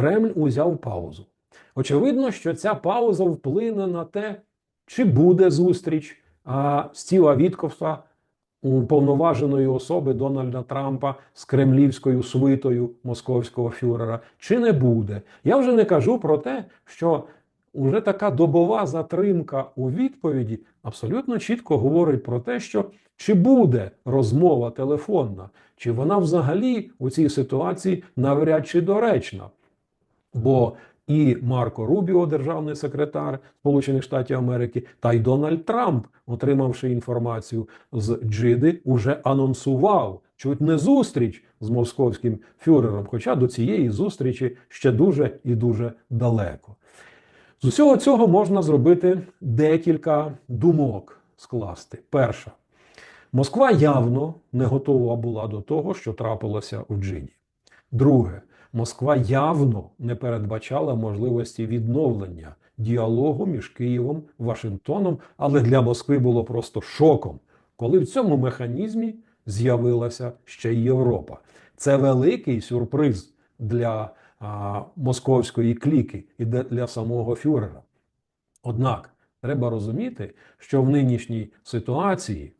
Кремль узяв паузу. Очевидно, що ця пауза вплине на те, чи буде зустріч а, Стіва Віткофа, уповноваженої особи Дональда Трампа з кремлівською свитою московського фюрера, чи не буде. Я вже не кажу про те, що уже така добова затримка у відповіді абсолютно чітко говорить про те, що чи буде розмова телефонна, чи вона взагалі у цій ситуації навряд чи доречна. Бо і Марко Рубіо, державний секретар Сполучених Штатів Америки, та й Дональд Трамп, отримавши інформацію з Джиди, уже анонсував чуть не зустріч з московським фюрером. Хоча до цієї зустрічі ще дуже і дуже далеко. З усього цього можна зробити декілька думок скласти. Перша. Москва явно не готова була до того, що трапилося у Джиді. Друге, Москва явно не передбачала можливості відновлення діалогу між Києвом Вашингтоном, але для Москви було просто шоком, коли в цьому механізмі з'явилася ще й Європа. Це великий сюрприз для а, московської кліки і для самого фюрера. Однак треба розуміти, що в нинішній ситуації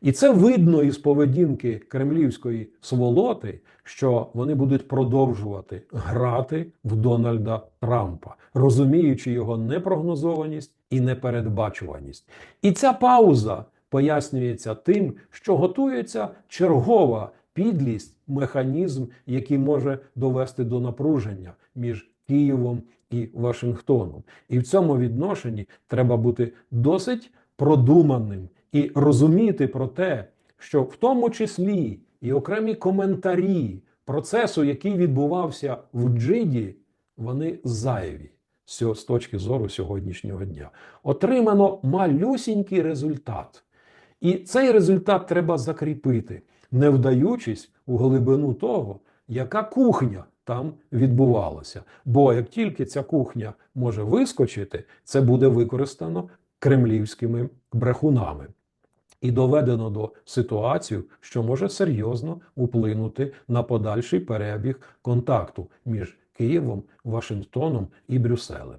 і це видно із поведінки кремлівської сволоти, що вони будуть продовжувати грати в Дональда Трампа, розуміючи його непрогнозованість і непередбачуваність. І ця пауза пояснюється тим, що готується чергова підлість, механізм, який може довести до напруження між Києвом і Вашингтоном. І в цьому відношенні треба бути досить продуманим і розуміти про те, що в тому числі і окремі коментарі процесу, який відбувався в Джиді, вони зайві з точки зору сьогоднішнього дня. Отримано малюсінький результат. І цей результат треба закріпити, не вдаючись у глибину того, яка кухня там відбувалася. Бо як тільки ця кухня може вискочити, це буде використано кремлівськими брехунами. І доведено до ситуації, що може серйозно вплинути на подальший перебіг контакту між Києвом, Вашингтоном і Брюсселем.